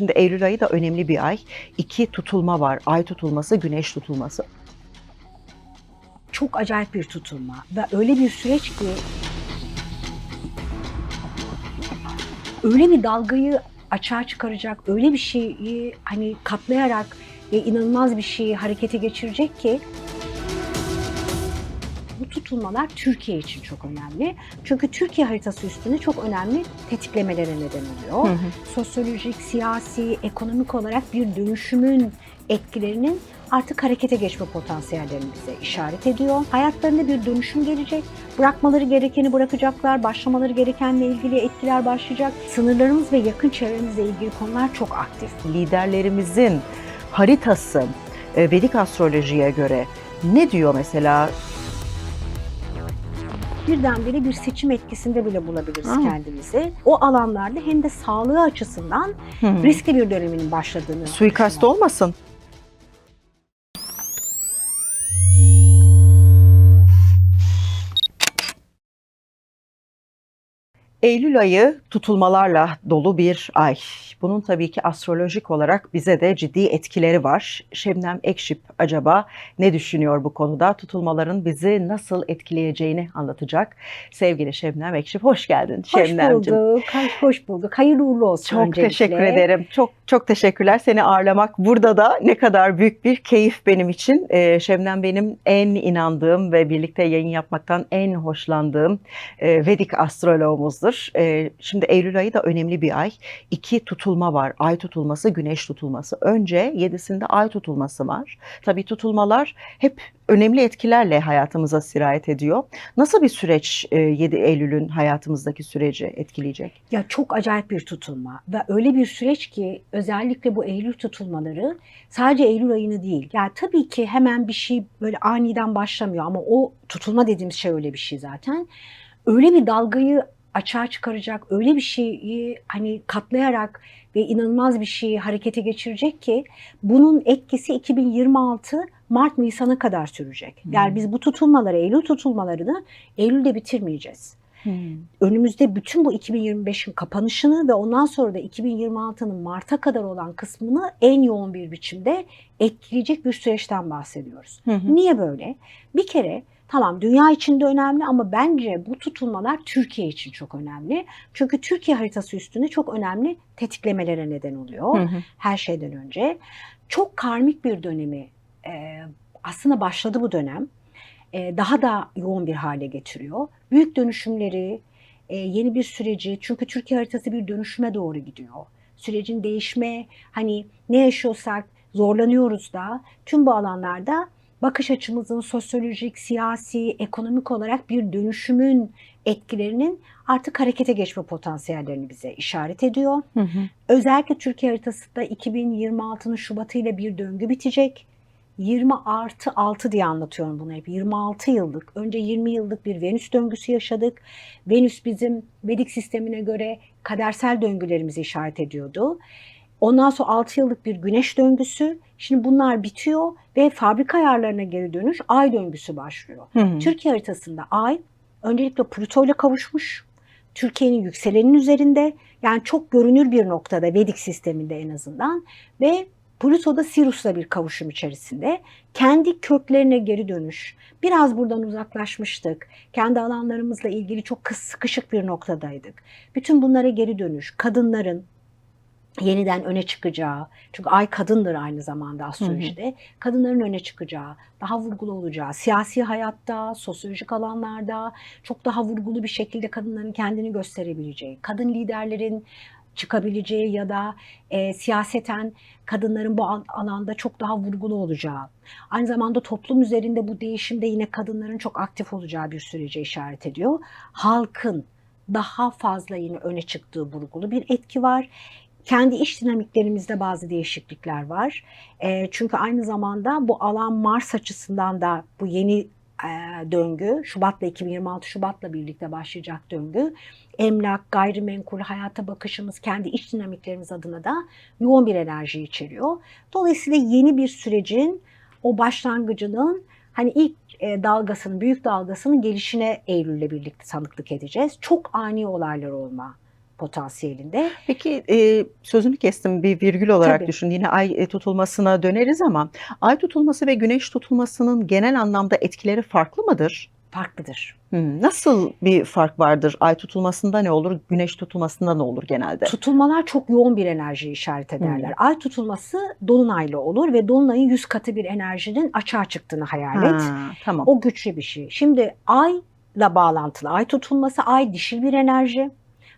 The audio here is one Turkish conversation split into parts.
Şimdi Eylül ayı da önemli bir ay. İki tutulma var. Ay tutulması, güneş tutulması. Çok acayip bir tutulma ve öyle bir süreç ki öyle bir dalgayı açığa çıkaracak, öyle bir şeyi hani katlayarak ve inanılmaz bir şeyi harekete geçirecek ki bu tutulmalar Türkiye için çok önemli. Çünkü Türkiye haritası üstünde çok önemli tetiklemelere neden oluyor. Hı hı. Sosyolojik, siyasi, ekonomik olarak bir dönüşümün etkilerinin artık harekete geçme potansiyellerini bize işaret ediyor. Hayatlarında bir dönüşüm gelecek. Bırakmaları gerekeni bırakacaklar. Başlamaları gerekenle ilgili etkiler başlayacak. Sınırlarımız ve yakın çevremizle ilgili konular çok aktif. Liderlerimizin haritası e, Vedik astrolojiye göre ne diyor mesela? Birdenbire bir seçim etkisinde bile bulabiliriz Aa. kendimizi. O alanlarda hem de sağlığı açısından Hı. riskli bir döneminin başladığını Suikast düşünüyorum. olmasın. Eylül ayı tutulmalarla dolu bir ay. Bunun tabii ki astrolojik olarak bize de ciddi etkileri var. Şebnem Ekşip acaba ne düşünüyor bu konuda? Tutulmaların bizi nasıl etkileyeceğini anlatacak. Sevgili Şebnem Ekşip hoş geldin Hoş Şebnemciğim. bulduk, hoş- hoş bulduk. Hayırlı uğurlu olsun Çok öncelikle. teşekkür ederim. Çok çok teşekkürler. Seni ağırlamak burada da ne kadar büyük bir keyif benim için. Ee, Şebnem benim en inandığım ve birlikte yayın yapmaktan en hoşlandığım e, Vedik astroloğumuzdur. Ee, şimdi Eylül ayı da önemli bir ay. İki tutulma var. Ay tutulması, güneş tutulması. Önce yedisinde ay tutulması var. Tabii tutulmalar hep önemli etkilerle hayatımıza sirayet ediyor. Nasıl bir süreç e, 7 Eylül'ün hayatımızdaki süreci etkileyecek? Ya çok acayip bir tutulma ve öyle bir süreç ki özellikle bu Eylül tutulmaları sadece Eylül ayını değil. Yani tabii ki hemen bir şey böyle aniden başlamıyor ama o tutulma dediğimiz şey öyle bir şey zaten. Öyle bir dalgayı açığa çıkaracak, öyle bir şeyi hani katlayarak ve inanılmaz bir şeyi harekete geçirecek ki bunun etkisi 2026 Mart Nisan'a kadar sürecek. Yani Hmm. biz bu tutulmaları, Eylül tutulmalarını Eylül'de bitirmeyeceğiz önümüzde bütün bu 2025'in kapanışını ve ondan sonra da 2026'nın Mart'a kadar olan kısmını en yoğun bir biçimde etkileyecek bir süreçten bahsediyoruz. Hı. Niye böyle? Bir kere tamam dünya için de önemli ama bence bu tutulmalar Türkiye için çok önemli. Çünkü Türkiye haritası üstünde çok önemli tetiklemelere neden oluyor Hı hı. her şeyden önce. Çok karmik bir dönemi e, aslında başladı bu dönem. E, daha da yoğun bir hale getiriyor. Büyük dönüşümleri, e, yeni bir süreci çünkü Türkiye haritası bir dönüşüme doğru gidiyor. Sürecin değişme, hani ne yaşıyorsak zorlanıyoruz da tüm bu alanlarda bakış açımızın sosyolojik, siyasi, ekonomik olarak bir dönüşümün etkilerinin artık harekete geçme potansiyellerini bize işaret ediyor. Hı hı. Özellikle Türkiye haritasında 2026'nın Şubat'ıyla bir döngü bitecek. 20 artı 6 diye anlatıyorum bunu hep. 26 yıllık, önce 20 yıllık bir Venüs döngüsü yaşadık. Venüs bizim Vedik sistemine göre kadersel döngülerimizi işaret ediyordu. Ondan sonra 6 yıllık bir güneş döngüsü. Şimdi bunlar bitiyor ve fabrika ayarlarına geri dönüş ay döngüsü başlıyor. Hı hı. Türkiye haritasında ay öncelikle Plüto ile kavuşmuş. Türkiye'nin yükselenin üzerinde yani çok görünür bir noktada Vedik sisteminde en azından ve Plüto'da Sirius'la bir kavuşum içerisinde kendi köklerine geri dönüş. Biraz buradan uzaklaşmıştık. Kendi alanlarımızla ilgili çok sıkışık bir noktadaydık. Bütün bunlara geri dönüş, kadınların yeniden öne çıkacağı, çünkü ay kadındır aynı zamanda astrolojide, kadınların öne çıkacağı, daha vurgulu olacağı, siyasi hayatta, sosyolojik alanlarda çok daha vurgulu bir şekilde kadınların kendini gösterebileceği, kadın liderlerin çıkabileceği ya da e, siyaseten kadınların bu al- alanda çok daha vurgulu olacağı. Aynı zamanda toplum üzerinde bu değişimde yine kadınların çok aktif olacağı bir sürece işaret ediyor. Halkın daha fazla yine öne çıktığı vurgulu bir etki var. Kendi iş dinamiklerimizde bazı değişiklikler var. E, çünkü aynı zamanda bu alan Mars açısından da bu yeni e, döngü, Şubat'la 2026 Şubat'la birlikte başlayacak döngü, emlak, gayrimenkul, hayata bakışımız, kendi iç dinamiklerimiz adına da yoğun bir enerji içeriyor. Dolayısıyla yeni bir sürecin o başlangıcının hani ilk e, dalgasının, büyük dalgasının gelişine Eylül'le birlikte tanıklık edeceğiz. Çok ani olaylar olma potansiyelinde. Peki e, sözünü kestim bir virgül olarak Tabii. düşün. Yine ay e, tutulmasına döneriz ama ay tutulması ve güneş tutulmasının genel anlamda etkileri farklı mıdır? Farklıdır. Hmm, Nasıl bir fark vardır? Ay tutulmasında ne olur, güneş tutulmasında ne olur genelde? Tutulmalar çok yoğun bir enerji işaret ederler. Ay tutulması dolunaylı olur ve dolunayın yüz katı bir enerjinin açığa çıktığını hayal et. Ha, tamam. O güçlü bir şey. Şimdi ayla bağlantılı. Ay tutulması, ay dişil bir enerji.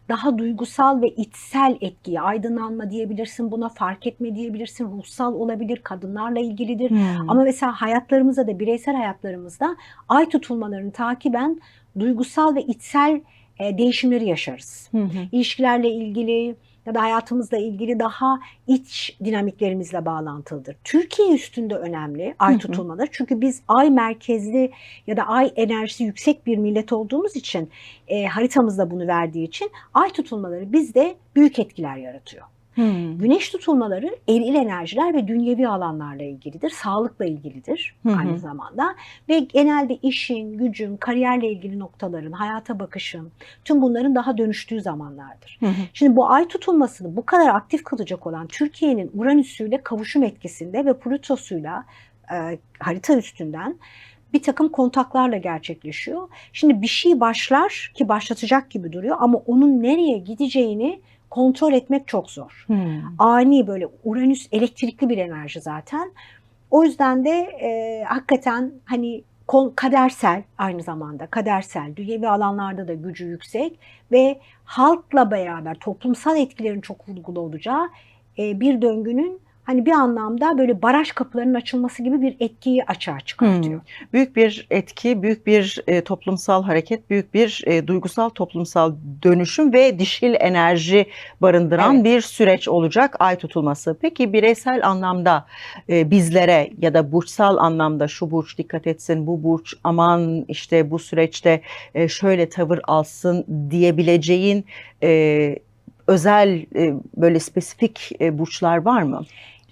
Daha duygusal ve içsel etkiyi, aydınlanma diyebilirsin, buna fark etme diyebilirsin, ruhsal olabilir, kadınlarla ilgilidir. Hmm. Ama mesela hayatlarımızda da bireysel hayatlarımızda ay tutulmalarını takiben duygusal ve içsel e, değişimleri yaşarız. Hı hı. İlişkilerle ilgili ya da hayatımızla ilgili daha iç dinamiklerimizle bağlantılıdır. Türkiye üstünde önemli ay tutulmaları. Çünkü biz ay merkezli ya da ay enerjisi yüksek bir millet olduğumuz için e, haritamızda bunu verdiği için ay tutulmaları bizde büyük etkiler yaratıyor. Hmm. Güneş tutulmaları eril enerjiler ve dünyevi alanlarla ilgilidir, sağlıkla ilgilidir hı. aynı zamanda ve genelde işin, gücün, kariyerle ilgili noktaların, hayata bakışın, tüm bunların daha dönüştüğü zamanlardır. Hı. Şimdi bu ay tutulmasını bu kadar aktif kılacak olan Türkiye'nin Uranüs'üyle kavuşum etkisinde ve Plütos'uyla e, harita üstünden bir takım kontaklarla gerçekleşiyor. Şimdi bir şey başlar ki başlatacak gibi duruyor ama onun nereye gideceğini kontrol etmek çok zor Hmm. ani böyle Uranüs elektrikli bir enerji zaten. O yüzden de e, hakikaten hani kadersel aynı zamanda kadersel dünyevi alanlarda da gücü yüksek ve halkla beraber toplumsal etkilerin çok vurgulu olacağı e, bir döngünün hani bir anlamda böyle baraj kapılarının açılması gibi bir etkiyi açığa çıkartıyor. Büyük bir etki, büyük bir e, toplumsal hareket, büyük bir e, duygusal toplumsal dönüşüm ve dişil enerji barındıran Evet. bir süreç olacak ay tutulması. Peki bireysel anlamda e, bizlere ya da burçsal anlamda şu burç dikkat etsin, bu burç aman işte bu süreçte e, şöyle tavır alsın diyebileceğin e, özel e, böyle spesifik e, burçlar var mı?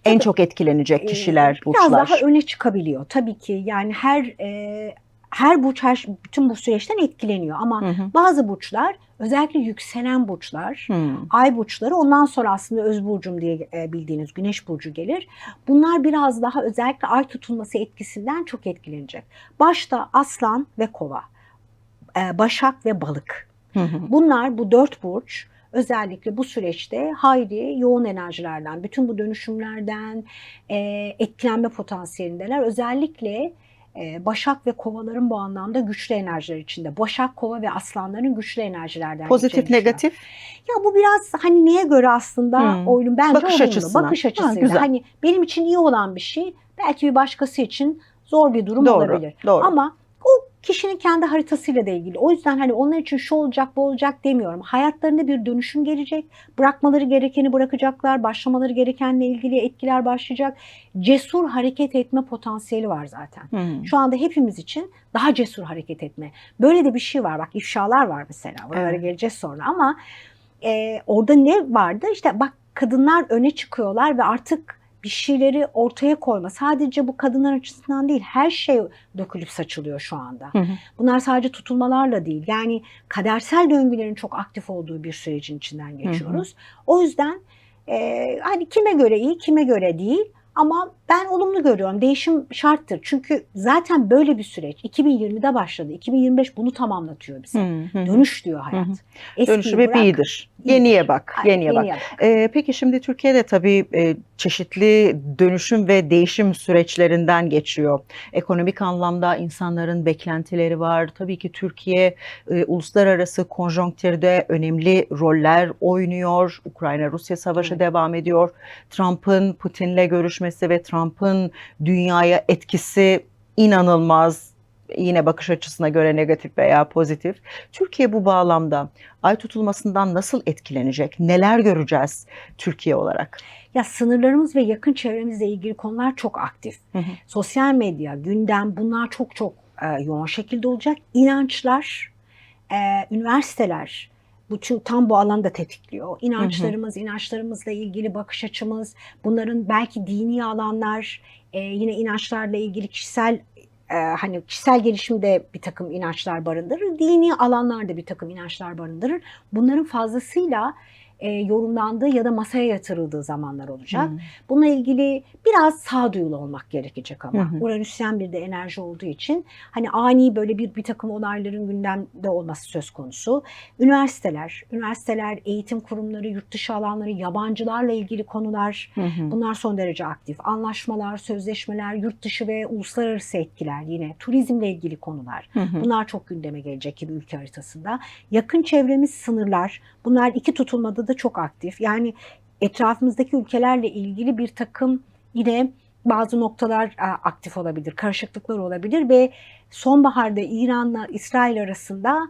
En Tabii. çok etkilenecek Ee, kişiler, Biraz burçlar. daha öne çıkabiliyor tabii ki. Yani her e, her burç her bütün bu süreçten etkileniyor ama Hı hı. bazı burçlar özellikle yükselen burçlar, Hmm. ay burçları ondan sonra aslında öz burcum diye e, bildiğiniz güneş burcu gelir. Bunlar biraz daha özellikle ay tutulması etkisinden çok etkilenecek. Başta aslan ve kova, e, başak ve balık. Hı hı. Bunlar bu dört burç özellikle bu süreçte hayli yoğun enerjilerden, bütün bu dönüşümlerden e, etkilenme potansiyelindeler. Özellikle e, Başak ve Kovaların bu anlamda güçlü enerjiler içinde. Başak, Kova ve Aslanların güçlü enerjilerden Pozitif, negatif. Ya bu biraz hani neye göre aslında Hmm. oyun bence Bakış olumlu. açısına. Bakış Ha, açısıyla. güzel. hani benim için iyi olan bir şey belki bir başkası için zor bir durum Doğru. olabilir. Doğru. Ama kişinin kendi haritasıyla da ilgili. O yüzden hani onlar için şu olacak bu olacak demiyorum. Hayatlarında bir dönüşüm gelecek. Bırakmaları gerekeni bırakacaklar. Başlamaları gerekenle ilgili etkiler başlayacak. Cesur hareket etme potansiyeli var zaten. Hı. Şu anda hepimiz için daha cesur hareket etme. Böyle de bir şey var. Bak ifşalar var mesela. Oralara Evet. geleceğiz sonra ama e, orada ne vardı? İşte bak kadınlar öne çıkıyorlar ve artık bir şeyleri ortaya koyma. Sadece bu kadınlar açısından değil her şey dökülüp saçılıyor şu anda. Hı hı. Bunlar sadece tutulmalarla değil. Yani kadersel döngülerin çok aktif olduğu bir sürecin içinden geçiyoruz. O yüzden e, hani kime göre iyi, kime göre değil. Ama ben olumlu görüyorum. Değişim şarttır. Çünkü zaten böyle bir süreç 2020'de başladı. 2025 bunu tamamlatıyor bize. Hı hı. Dönüş diyor hayat. Hı hı. Eskiyi hep bırak, iyidir. iyidir. Yeniye bak, Aynen, yeniye bak. yeniye Ee, peki şimdi Türkiye'de tabii e, çeşitli dönüşüm ve değişim süreçlerinden geçiyor. Ekonomik anlamda insanların beklentileri var. Tabii ki Türkiye e, uluslararası konjonktürde önemli roller oynuyor. Ukrayna-Rusya savaşı Evet. devam ediyor. Trump'ın Putin'le görüşmesi ve Trump'ın dünyaya etkisi inanılmaz. Yine bakış açısına göre negatif veya pozitif. Türkiye bu bağlamda ay tutulmasından nasıl etkilenecek? Neler göreceğiz Türkiye olarak? Ya sınırlarımız ve yakın çevremizle ilgili konular çok aktif. Hı hı. Sosyal medya, gündem bunlar çok çok e, yoğun şekilde olacak. İnançlar, e, üniversiteler bütün tam bu alanda tetikliyor. İnançlarımız, inançlarımızla ilgili bakış açımız, bunların belki dini alanlar, e, yine inançlarla ilgili kişisel e, hani kişisel gelişimde bir takım inançlar barındırır, dini alanlarda bir takım inançlar barındırır. Bunların fazlasıyla e, yorumlandığı ya da masaya yatırıldığı zamanlar olacak. Hı. Bununla ilgili biraz sağduyulu olmak gerekecek ama. Hı. Uranüsyen bir de enerji olduğu için hani ani böyle bir bir takım olayların gündemde olması söz konusu. Üniversiteler, üniversiteler, eğitim kurumları, yurt dışı alanları, yabancılarla ilgili konular hı. bunlar son derece aktif. Anlaşmalar, sözleşmeler, yurt dışı ve uluslararası etkiler yine turizmle ilgili konular. Hı. Bunlar çok gündeme gelecek gibi ülke haritasında. Yakın çevremiz sınırlar. Bunlar iki tutulmada da çok aktif. Yani etrafımızdaki ülkelerle ilgili bir takım yine bazı noktalar e, aktif olabilir, karışıklıklar olabilir ve sonbaharda İran'la İsrail arasında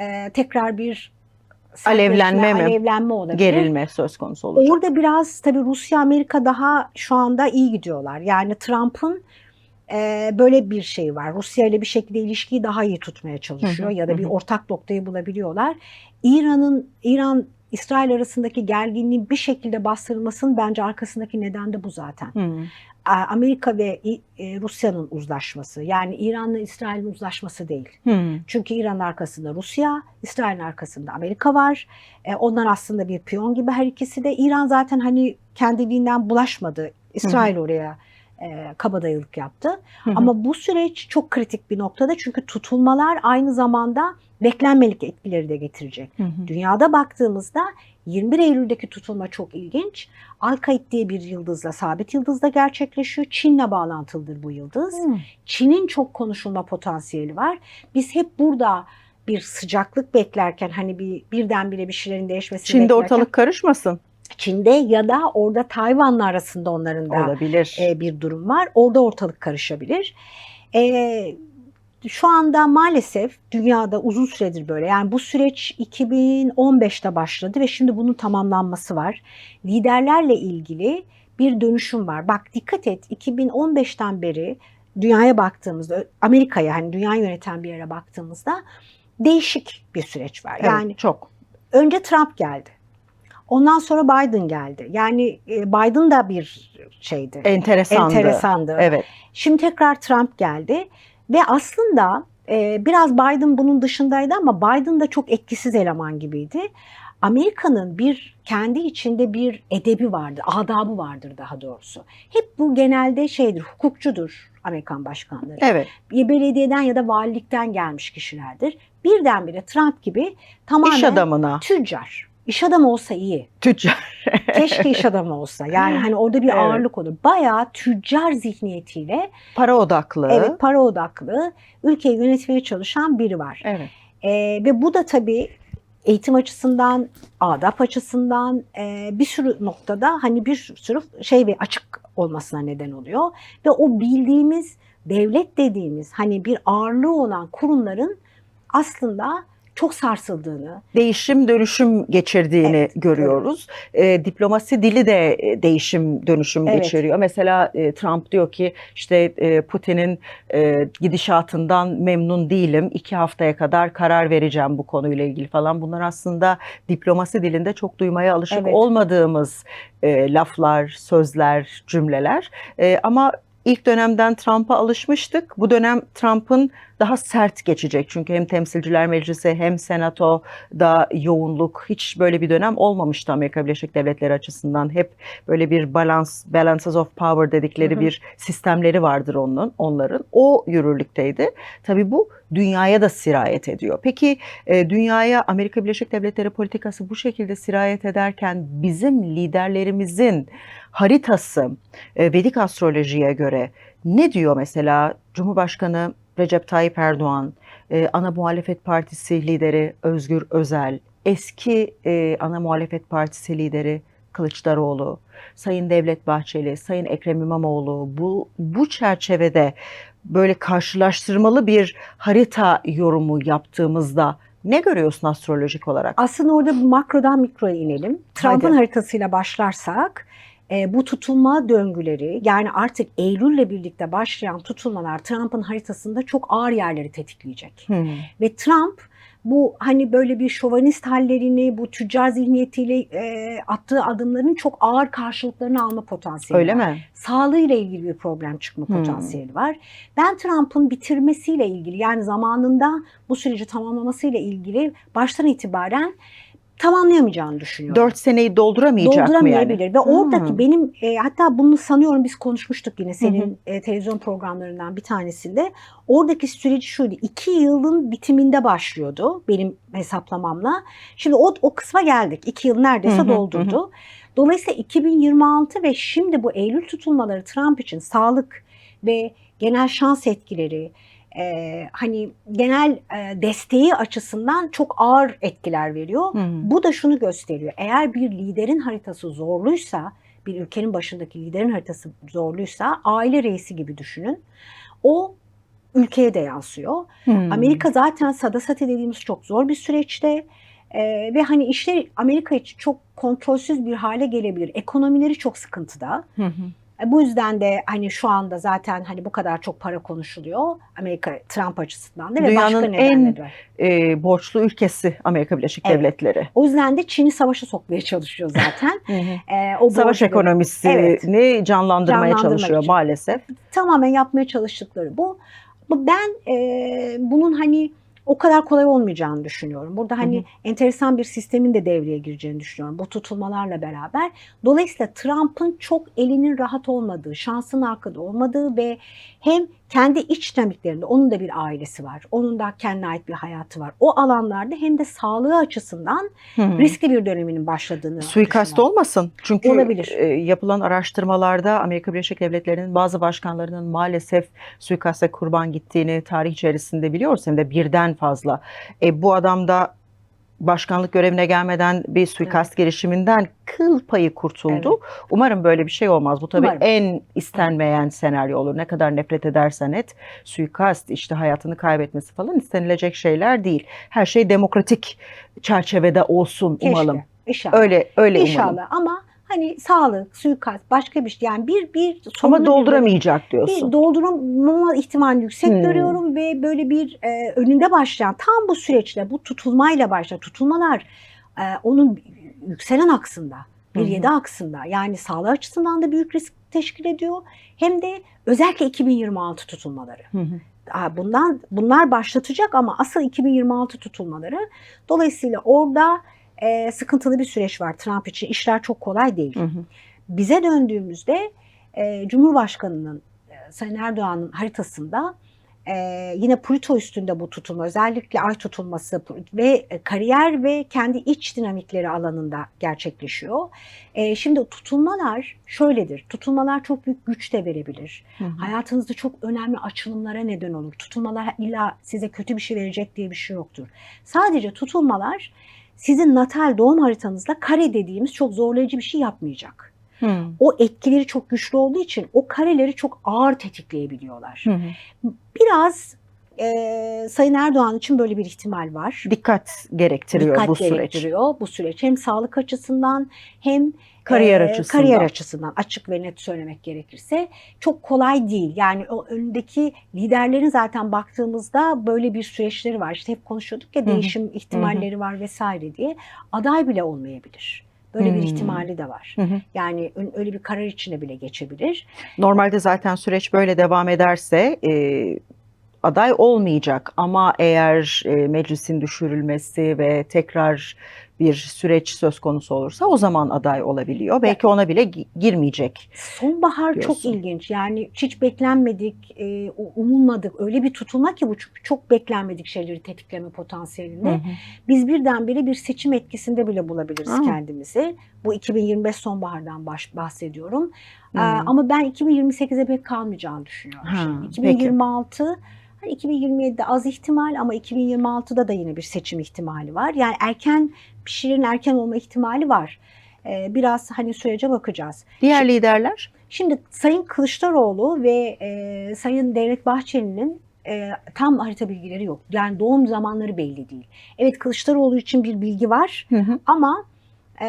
e, tekrar bir Alevlenme mi? alevlenme olabilir. Gerilme söz konusu olacak. Orada biraz tabii Rusya Amerika daha şu anda iyi gidiyorlar. Yani Trump'ın e, böyle bir şey var. Rusya ile bir şekilde ilişkiyi daha iyi tutmaya çalışıyor Hı hı, ya da hı bir ortak noktayı bulabiliyorlar. İran'ın İran İsrail arasındaki gerginliğin bir şekilde bastırılmasının bence arkasındaki neden de bu zaten. A- Amerika ve e, Rusya'nın uzlaşması. Yani İran'la İsrail'in uzlaşması değil. Hı. Çünkü İran'ın arkasında Rusya, İsrail'in arkasında Amerika var. E, onlar aslında bir piyon gibi her ikisi de. İran zaten hani kendiliğinden bulaşmadı. İsrail oraya e, kabadayılık yaptı. Hı hı. Ama bu süreç çok kritik bir noktada çünkü tutulmalar aynı zamanda beklenmedik etkileri de getirecek. Hı hı. Dünyada baktığımızda 21 Eylül'deki tutulma çok ilginç. Alkaid diye bir yıldızla, sabit yıldızla gerçekleşiyor. Çin'le bağlantılıdır bu yıldız. Hı. Çin'in çok konuşulma potansiyeli var. Biz hep burada bir sıcaklık beklerken hani bir birdenbire bir şeylerin değişmesini Çin'de beklerken ortalık karışmasın. Çin'de ya da orada Tayvan'la arasında onların da Olabilir. e, bir durum var. Orada ortalık karışabilir. E, şu anda maalesef dünyada uzun süredir böyle. Yani bu süreç 2015'te başladı ve şimdi bunun tamamlanması var. Liderlerle ilgili bir dönüşüm var. Bak dikkat et 2015'ten beri dünyaya baktığımızda Amerika'ya hani dünya yöneten bir yere baktığımızda değişik bir süreç var. Evet, Yani çok. önce Trump geldi. Ondan sonra Biden geldi. Yani e, Biden da bir şeydi. Enteresandı. Enteresandı. Evet. Şimdi tekrar Trump geldi ve aslında e, biraz Biden bunun dışındaydı ama Biden da çok etkisiz eleman gibiydi. Amerika'nın bir kendi içinde bir edebi vardır, adabı vardır daha doğrusu. Hep bu genelde şeydir, hukukçudur Amerikan başkanları. Evet. Bir belediyeden ya da valilikten gelmiş kişilerdir. Birdenbire Trump gibi tamamen İş adamına. tüccar. İş adamı olsa iyi. Tüccar. Keşke iş adamı olsa. Yani hani orada bir Evet. ağırlık olur. Bayağı tüccar zihniyetiyle Para odaklı. evet para odaklı ülkeyi yönetmeye çalışan biri var. Evet. Ee, ve bu da tabii eğitim açısından, adap açısından e, bir sürü noktada hani bir sürü şey ve açık olmasına neden oluyor. Ve o bildiğimiz devlet dediğimiz hani bir ağırlığı olan kurumların aslında çok sarsıldığını, değişim dönüşüm geçirdiğini Evet, görüyoruz. E, diplomasi dili de e, değişim dönüşüm Evet. geçiriyor. Mesela e, Trump diyor ki işte e, Putin'in e, gidişatından memnun değilim. İki haftaya kadar karar vereceğim bu konuyla ilgili falan. Bunlar aslında diplomasi dilinde çok duymaya alışık Evet. olmadığımız e, laflar, sözler, cümleler. E, ama ilk dönemden Trump'a alışmıştık. Bu dönem Trump'ın daha sert geçecek. Çünkü hem Temsilciler Meclisi hem Senato'da yoğunluk hiç böyle bir dönem olmamıştı Amerika Birleşik Devletleri açısından. Hep böyle bir balans, balances of power dedikleri Hı hı. bir sistemleri vardır onun, onların. O yürürlükteydi. Tabii bu dünyaya da sirayet ediyor. Peki e, dünyaya Amerika Birleşik Devletleri politikası bu şekilde sirayet ederken bizim liderlerimizin haritası e, Vedik astrolojiye göre ne diyor mesela Cumhurbaşkanı Recep Tayyip Erdoğan, e, ana muhalefet partisi lideri Özgür Özel, eski e, ana muhalefet partisi lideri Kılıçdaroğlu, Sayın Devlet Bahçeli, Sayın Ekrem İmamoğlu bu bu çerçevede böyle karşılaştırmalı bir harita yorumu yaptığımızda ne görüyorsun astrolojik olarak? Aslında orada makrodan mikroya inelim. Trump'ın haritasıyla başlarsak e, bu tutulma döngüleri yani artık Eylül'le birlikte başlayan tutulmalar Trump'ın haritasında çok ağır yerleri tetikleyecek. Hmm. Ve Trump bu hani böyle bir şovanist hallerini, bu tüccar zihniyetiyle e, attığı adımların çok ağır karşılıklarını alma potansiyeli Öyle var. mi? Sağlığıyla ilgili bir problem çıkma Hmm. potansiyeli var. Ben Trump'ın bitirmesiyle ilgili yani zamanında bu süreci tamamlamasıyla ilgili baştan itibaren tamamlayamayacağını düşünüyorum. 4 seneyi dolduramayacak mı yani? Dolduramayabilir ve oradaki Hmm. benim e, hatta bunu sanıyorum biz konuşmuştuk yine senin e, televizyon programlarından bir tanesinde. Oradaki süreci şuydu. iki yılın bitiminde başlıyordu benim hesaplamamla. Şimdi o, o kısma geldik. İki yıl neredeyse hı, doldurdu. Dolayısıyla 2026 ve şimdi bu Eylül tutulmaları Trump için sağlık ve genel şans etkileri, e, hani genel e, desteği açısından çok ağır etkiler veriyor. Hı. Bu da şunu gösteriyor. Eğer bir liderin haritası zorluysa, bir ülkenin başındaki liderin haritası zorluysa aile reisi gibi düşünün. O ülkeye de yansıyor. Hmm. Amerika zaten sadasati dediğimiz çok zor bir süreçte. Ee, ve hani işler Amerika için çok kontrolsüz bir hale gelebilir. Ekonomileri çok sıkıntıda. Hı hı. E, Bu yüzden de hani şu anda zaten hani bu kadar çok para konuşuluyor Amerika Trump açısından da ve başka Dünyanın en- nedenleri de var. Ee, borçlu ülkesi Amerika Birleşik Evet. Devletleri. O yüzden de Çin'i savaşa sokmaya çalışıyor zaten. Ee, o Savaş borcu- ekonomisini Evet. canlandırmaya Canlandırmak çalışıyor için. maalesef. tamamen yapmaya çalıştıkları bu. Ben e, bunun hani o kadar kolay olmayacağını düşünüyorum. Burada hani Hı hı. enteresan bir sistemin de devreye gireceğini düşünüyorum bu tutulmalarla beraber. Dolayısıyla Trump'ın çok elinin rahat olmadığı, şansın arkada olmadığı ve hem kendi iç dinamiklerinde onun da bir ailesi var. Onun da kendine ait bir hayatı var. O alanlarda hem de sağlığı açısından hı. riskli bir döneminin başladığını Suikast düşünüyorum. olmasın. Çünkü Olabilir. e, yapılan araştırmalarda Amerika Birleşik Devletleri'nin bazı başkanlarının maalesef suikaste kurban gittiğini tarih içerisinde biliyoruz. Hem de birden fazla. E, bu adam da başkanlık görevine gelmeden bir suikast girişiminden kıl payı kurtuldu. Umarım böyle bir şey olmaz. Bu tabii Umarım. en istenmeyen senaryo olur. Ne kadar nefret edersen et, suikast, işte hayatını kaybetmesi falan istenilecek şeyler değil. Her şey demokratik çerçevede olsun Keşke. umalım. İnşallah. Öyle öyle umalım. İnşallah ama hani sağlık, suikast, başka bir şey yani bir bir Ama bir dolduramayacak bir diyorsun. dolduramama ihtimali yüksek Hmm. görüyorum ve böyle bir e, önünde başlayan tam bu süreçte bu tutulmayla başlayan tutulmalar e, onun yükselen aksında bir yedi aksında yani sağlığı açısından da büyük risk teşkil ediyor hem de özellikle 2026 tutulmaları. Hı Bundan bunlar başlatacak ama asıl 2026 tutulmaları. Dolayısıyla orada e, sıkıntılı bir süreç var Trump için. İşler çok kolay değil. Hı hı. Bize döndüğümüzde e, Cumhurbaşkanı'nın e, Sayın Erdoğan'ın haritasında e, yine Plüto üstünde bu tutulma özellikle ay tutulması ve kariyer ve kendi iç dinamikleri alanında gerçekleşiyor. E, şimdi tutulmalar şöyledir. Tutulmalar çok büyük güç de verebilir. Hı hı. Hayatınızda çok önemli açılımlara neden olur. Tutulmalar illa size kötü bir şey verecek diye bir şey yoktur. Sadece tutulmalar sizin natal doğum haritanızda kare dediğimiz çok zorlayıcı bir şey yapmayacak. Hı O etkileri çok güçlü olduğu için o kareleri çok ağır tetikleyebiliyorlar. hı. hı. Biraz e, Sayın Erdoğan için böyle bir ihtimal var. Dikkat gerektiriyor Dikkat bu süreç. gerektiriyor bu süreç. Hem sağlık açısından hem Kariyer e, açısından. Kariyer açısından açık ve net söylemek gerekirse çok kolay değil. Yani o önündeki liderlerin zaten baktığımızda böyle bir süreçleri var. İşte hep konuşuyorduk ya Hı hı. değişim ihtimalleri var vesaire diye. Aday bile olmayabilir. Böyle bir Hmm. ihtimali de var. Hı hı. Yani öyle bir karar içine bile geçebilir. Normalde zaten süreç böyle devam ederse e, aday olmayacak ama eğer e, meclisin düşürülmesi ve tekrar bir süreç söz konusu olursa o zaman aday olabiliyor. Belki ona bile gi- girmeyecek. Sonbahar çok Diyorsun. ilginç. Yani hiç beklenmedik, e, umulmadık. Öyle bir tutulma ki bu çünkü çok beklenmedik şeyleri tetikleme potansiyelinde. Hı hı. Biz birdenbire bir seçim etkisinde bile bulabiliriz Aa. kendimizi. Bu 2025 sonbahardan baş, bahsediyorum. Ee, Hmm. ama ben 2028'e pek kalmayacağını düşünüyorum. Ha, şimdi. peki. 2026 hani 2027'de az ihtimal ama 2026'da da yine bir seçim ihtimali var. Yani erken bir şeylerin erken olma ihtimali var. Ee, biraz hani sürece bakacağız. Diğer liderler? Şimdi Sayın Kılıçdaroğlu ve e, Sayın Devlet Bahçeli'nin e, tam harita bilgileri yok. Yani doğum zamanları belli değil. Evet Kılıçdaroğlu için bir bilgi var Hı hı. ama e,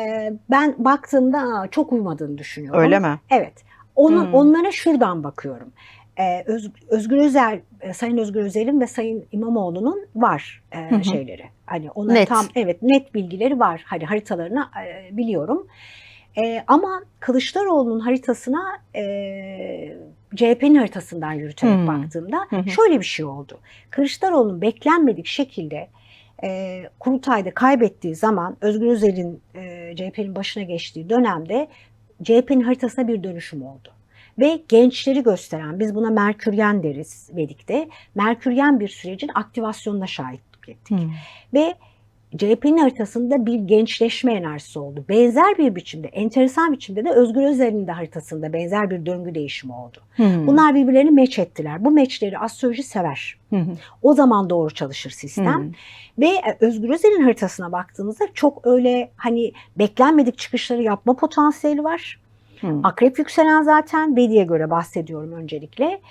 ben baktığımda aa, çok uymadığını düşünüyorum. Öyle mi? Evet. Onu, Hmm. Onlara şuradan bakıyorum. E, Öz- Özgür Özel, e, Sayın Özgür Özel'in ve Sayın İmamoğlu'nun var e, Hı hı. şeyleri. Hani ona Net. tam evet net bilgileri var. Hani haritalarını e, biliyorum. E, ama Kılıçdaroğlu'nun haritasına e, CHP'nin haritasından yürüterek Hmm. baktığımda Hı hı. şöyle bir şey oldu. Kılıçdaroğlu'nun beklenmedik şekilde e, kurultayda kaybettiği zaman Özgür Özel'in e, CHP'nin başına geçtiği dönemde CHP'nin haritasına bir dönüşüm oldu. Ve gençleri gösteren, biz buna Merküryen deriz Vedik'te, Merküryen bir sürecin aktivasyonuna şahitlik ettik. Hı. Ve CHP'nin haritasında bir gençleşme enerjisi oldu. Benzer bir biçimde, enteresan biçimde de Özgür Özel'in de haritasında benzer bir döngü değişimi oldu. Hı. Bunlar birbirlerini meç ettiler. Bu meçleri astroloji sever. Hı. O zaman doğru çalışır sistem. Hı. Ve e, Özgür Özel'in haritasına baktığınızda çok öyle hani beklenmedik çıkışları yapma potansiyeli var. Hı. Akrep yükselen zaten Vedi'ye göre bahsediyorum öncelikle.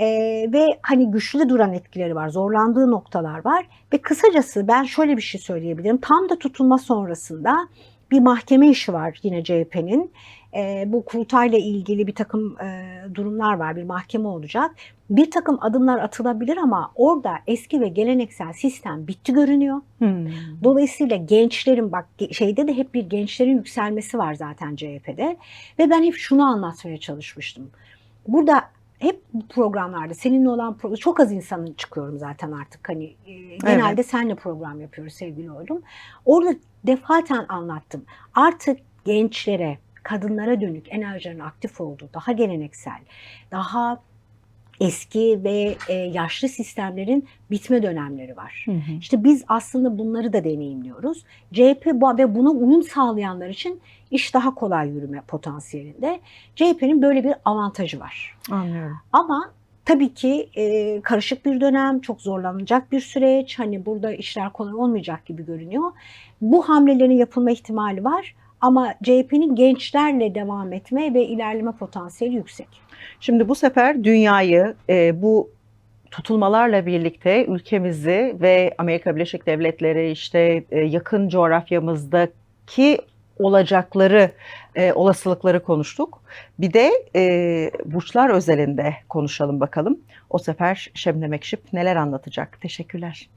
Ee, ve hani güçlü duran etkileri var, zorlandığı noktalar var. Ve kısacası ben şöyle bir şey söyleyebilirim. Tam da tutulma sonrasında bir mahkeme işi var yine CHP'nin. Ee, bu kurultayla ilgili bir takım e, durumlar var, bir mahkeme olacak. Bir takım adımlar atılabilir ama orada eski ve geleneksel sistem bitti görünüyor. Hı. Dolayısıyla gençlerin bak şeyde de hep bir gençlerin yükselmesi var zaten CHP'de ve ben hep şunu anlatmaya çalışmıştım. Burada hep bu programlarda seninle olan pro- çok az insanın çıkıyorum zaten artık hani e, genelde seninle program yapıyoruz sevgili oğlum. Orada defaten anlattım. Artık gençlere, kadınlara dönük enerjilerin aktif olduğu, daha geleneksel, daha eski ve e, yaşlı sistemlerin bitme dönemleri var. Hı hı. İşte biz aslında bunları da deneyimliyoruz. CHP bu- ve buna uyum sağlayanlar için iş daha kolay yürüme potansiyelinde. CHP'nin böyle bir avantajı var. Anlıyorum. Ama tabii ki e, karışık bir dönem, çok zorlanacak bir süreç. Hani burada işler kolay olmayacak gibi görünüyor. Bu hamlelerin yapılma ihtimali var. Ama CHP'nin gençlerle devam etme ve ilerleme potansiyeli yüksek. Şimdi bu sefer dünyayı e, bu tutulmalarla birlikte ülkemizi ve Amerika Birleşik Devletleri işte e, yakın coğrafyamızdaki olacakları, e, olasılıkları konuştuk. Bir de e, burçlar özelinde konuşalım bakalım. O sefer Şebnem Ekşip neler anlatacak? Teşekkürler.